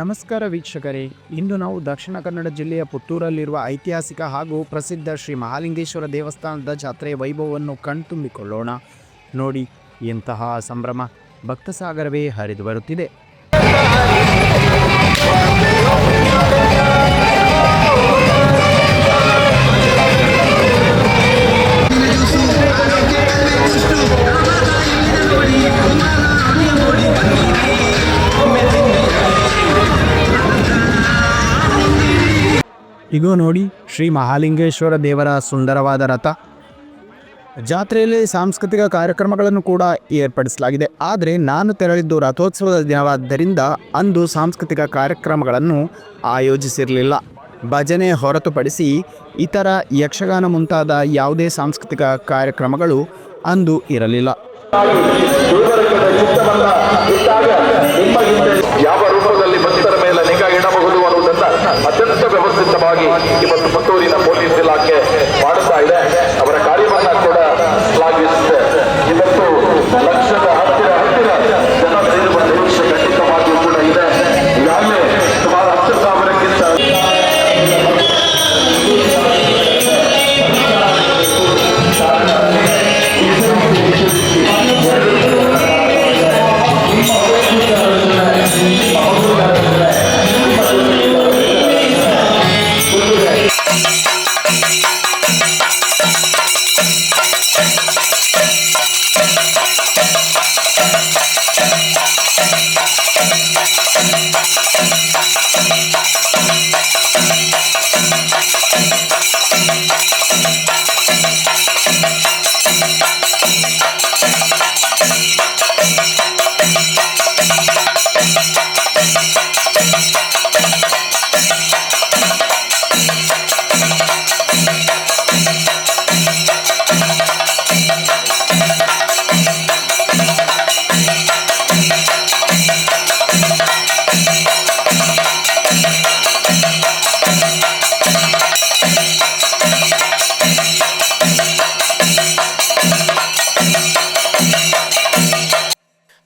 ನಮಸ್ಕಾರ ವೀಕ್ಷಕರೇ. ಇಂದು ನಾವು ದಕ್ಷಿಣ ಕನ್ನಡ ಜಿಲ್ಲೆಯ ಪುತ್ತೂರಲ್ಲಿರುವ ಐತಿಹಾಸಿಕ ಹಾಗೂ ಪ್ರಸಿದ್ಧ ಶ್ರೀ ಮಹಾಲಿಂಗೇಶ್ವರ ದೇವಸ್ಥಾನದ ಜಾತ್ರೆಯ ವೈಭವವನ್ನು ಕಣ್ತುಂಬಿಕೊಳ್ಳೋಣ. ನೋಡಿ, ಎಂತಹ ಸಂಭ್ರಮ. ಭಕ್ತಸಾಗರವೇ ಹರಿದು ಬರುತ್ತಿದೆ. ಇಗೋ ನೋಡಿ, ಶ್ರೀ ಮಹಾಲಿಂಗೇಶ್ವರ ದೇವರ ಸುಂದರವಾದ ರಥ. ಜಾತ್ರೆಯಲ್ಲಿ ಸಾಂಸ್ಕೃತಿಕ ಕಾರ್ಯಕ್ರಮಗಳನ್ನು ಕೂಡ ಏರ್ಪಡಿಸಲಾಗಿದೆ. ಆದರೆ ನಾನು ತೆರಳಿದ್ದು ರಥೋತ್ಸವದ ದಿನವಾದ್ದರಿಂದ ಅಂದು ಸಾಂಸ್ಕೃತಿಕ ಕಾರ್ಯಕ್ರಮಗಳನ್ನು ಆಯೋಜಿಸಿರಲಿಲ್ಲ. ಭಜನೆ ಹೊರತುಪಡಿಸಿ ಇತರ ಯಕ್ಷಗಾನ ಮುಂತಾದ ಯಾವುದೇ ಸಾಂಸ್ಕೃತಿಕ ಕಾರ್ಯಕ್ರಮಗಳು ಅಂದು ಇರಲಿಲ್ಲ.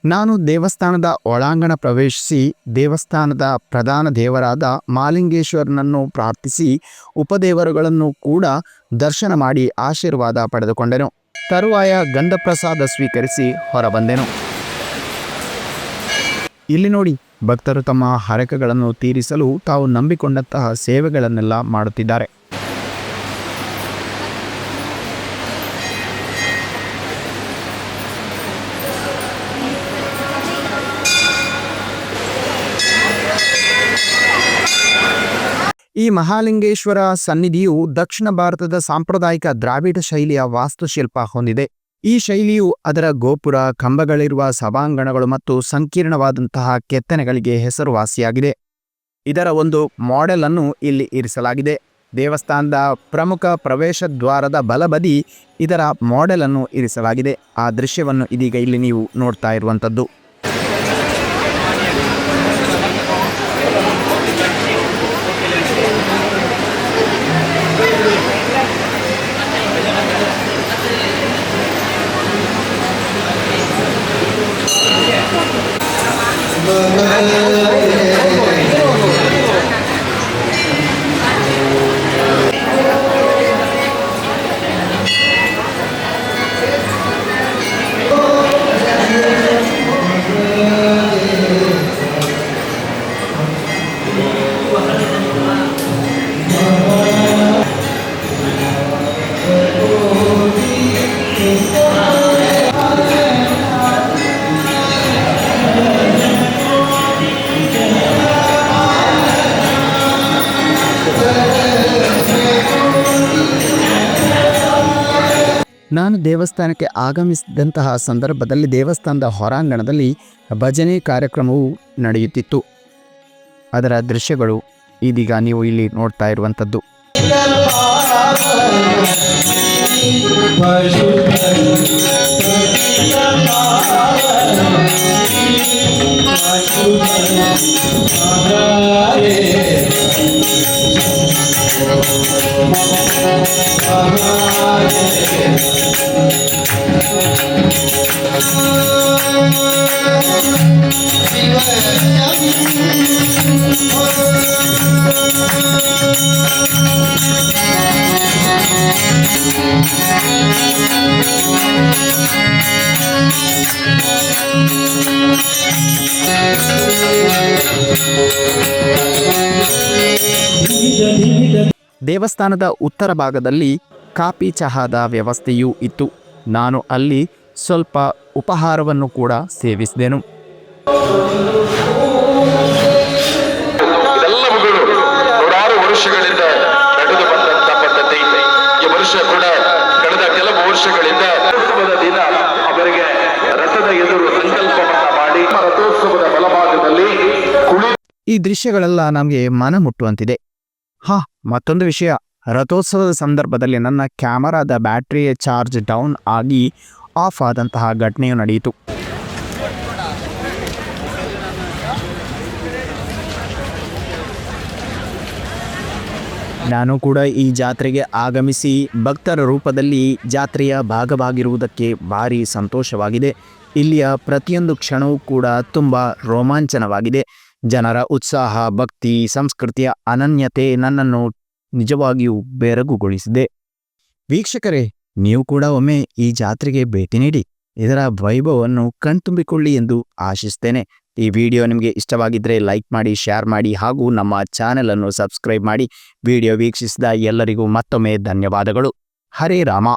ನಾನು ದೇವಸ್ಥಾನದ ಒಳಾಂಗಣ ಪ್ರವೇಶಿಸಿ ದೇವಸ್ಥಾನದ ಪ್ರಧಾನ ದೇವರಾದ ಮಾಲಿಂಗೇಶ್ವರನನ್ನು ಪ್ರಾರ್ಥಿಸಿ ಉಪದೇವರುಗಳನ್ನು ಕೂಡ ದರ್ಶನ ಮಾಡಿ ಆಶೀರ್ವಾದ ಪಡೆದುಕೊಂಡೆನು. ತರುವಾಯ ಗಂಧಪ್ರಸಾದ ಸ್ವೀಕರಿಸಿ ಹೊರಬಂದೆನು. ಇಲ್ಲಿ ನೋಡಿ, ಭಕ್ತರು ತಮ್ಮ ಹರಕೆಗಳನ್ನು ತೀರಿಸಲು ತಾವು ನಂಬಿಕೊಂಡಂತಹ ಸೇವೆಗಳನ್ನೆಲ್ಲ ಮಾಡುತ್ತಿದ್ದಾರೆ. ಈ ಮಹಾಲಿಂಗೇಶ್ವರ ಸನ್ನಿಧಿಯು ದಕ್ಷಿಣ ಭಾರತದ ಸಾಂಪ್ರದಾಯಿಕ ದ್ರಾವಿಡ ಶೈಲಿಯ ವಾಸ್ತುಶಿಲ್ಪ ಹೊಂದಿದೆ. ಈ ಶೈಲಿಯು ಅದರ ಗೋಪುರ, ಕಂಬಗಳಿರುವ ಸಭಾಂಗಣಗಳು ಮತ್ತು ಸಂಕೀರ್ಣವಾದಂತಹ ಕೆತ್ತನೆಗಳಿಗೆ ಹೆಸರುವಾಸಿಯಾಗಿದೆ. ಇದರ ಒಂದು ಮಾಡೆಲ್ ಅನ್ನು ಇಲ್ಲಿ ಇರಿಸಲಾಗಿದೆ. ದೇವಸ್ಥಾನದ ಪ್ರಮುಖ ಪ್ರವೇಶ ದ್ವಾರದ ಬಲಬದಿ ಇದರ ಮಾಡೆಲ್ ಅನ್ನು ಇರಿಸಲಾಗಿದೆ. ಆ ದೃಶ್ಯವನ್ನು ಇದೀಗ ಇಲ್ಲಿ ನೀವು ನೋಡ್ತಾ ಇರುವಂಥದ್ದು. ನಾನು ದೇವಸ್ಥಾನಕ್ಕೆ ಆಗಮಿಸಿದಂತಹ ಸಂದರ್ಭದಲ್ಲಿ ದೇವಸ್ಥಾನದ ಹೊರಾಂಗಣದಲ್ಲಿ ಭಜನೆ ಕಾರ್ಯಕ್ರಮವು ನಡೆಯುತ್ತಿತ್ತು. ಅದರ ದೃಶ್ಯಗಳು ಇದೀಗ ನೀವು ಇಲ್ಲಿ ನೋಡ್ತಾ ಇರುವಂಥದ್ದು. ದೇವಸ್ಥಾನದ ಉತ್ತರ ಭಾಗದಲ್ಲಿ ಕಾಫಿ ಚಹಾದ ವ್ಯವಸ್ಥೆಯೂ ಇತ್ತು. ನಾನು ಅಲ್ಲಿ ಸ್ವಲ್ಪ ಉಪಹಾರವನ್ನು ಕೂಡ ಸೇವಿಸಿದೆನು. ಇದೆಲ್ಲವುಗಳು ನೂರಾರು ವರ್ಷಗಳಿಂದ ನಡೆದು ಬಂದಂತ ಪದ್ಧತಿ ಈ ವರ್ಷ ಕೂಡ ಕಳೆದ ಕೆಲವು ವರ್ಷಗಳಿಂದ ರಥೋತ್ಸವದ ದಿನ ಅವರಿಗೆ ರಥದ ಎದುರು ಸಂಕಲ್ಪವನ್ನ ಮಾಡಿ ರಥೋತ್ಸವದ ಬಲಭಾಗದಲ್ಲಿ ಕುಳಿ ಈ ದೃಶ್ಯಗಳೆಲ್ಲ ನಮಗೆ ಮನ ಮುಟ್ಟುವಂತಿದೆ. ಹಾ ಮತ್ತೊಂದು ವಿಷಯ. ರಥೋತ್ಸವದ ಸಂದರ್ಭದಲ್ಲಿ ನನ್ನ ಕ್ಯಾಮರಾದ ಬ್ಯಾಟ್ರಿಯ ಚಾರ್ಜ್ ಡೌನ್ ಆಗಿ ಆಫ್ ಆದಂತಹ ಘಟನೆಯು ನಡೆಯಿತು. ನಾನು ಕೂಡ ಈ ಜಾತ್ರೆಗೆ ಆಗಮಿಸಿ ಭಕ್ತರ ರೂಪದಲ್ಲಿ ಜಾತ್ರೆಯ ಭಾಗವಾಗಿರುವುದಕ್ಕೆ ಭಾರಿ ಸಂತೋಷವಾಗಿದೆ. ಇಲ್ಲಿಯ ಪ್ರತಿಯೊಂದು ಕ್ಷಣವೂ ಕೂಡ ತುಂಬ ರೋಮಾಂಚನವಾಗಿದೆ. ಜನರ ಉತ್ಸಾಹ, ಭಕ್ತಿ, ಸಂಸ್ಕೃತಿಯ ಅನನ್ಯತೆ ನನ್ನನ್ನು ನಿಜವಾಗಿಯೂ ಬೆರಗುಗೊಳಿಸಿದೆ. ವೀಕ್ಷಕರೇ, ನೀವು ಕೂಡ ಒಮ್ಮೆ ಈ ಜಾತ್ರೆಗೆ ಭೇಟಿ ನೀಡಿ, ಇದರ ವೈಭವವನ್ನು ಕಣ್ತುಂಬಿಕೊಳ್ಳಿ ಎಂದು ಆಶಿಸ್ತೇನೆ. ಈ ವಿಡಿಯೋ ನಿಮಗೆ ಇಷ್ಟವಾಗಿದ್ದರೆ ಲೈಕ್ ಮಾಡಿ, ಶೇರ್ ಮಾಡಿ ಹಾಗೂ ನಮ್ಮ ಚಾನೆಲ್ ಅನ್ನು ಸಬ್ಸ್ಕ್ರೈಬ್ ಮಾಡಿ. ವಿಡಿಯೋ ವೀಕ್ಷಿಸಿದ ಎಲ್ಲರಿಗೂ ಮತ್ತೊಮ್ಮೆ ಧನ್ಯವಾದಗಳು. ಹರೇ ರಾಮ.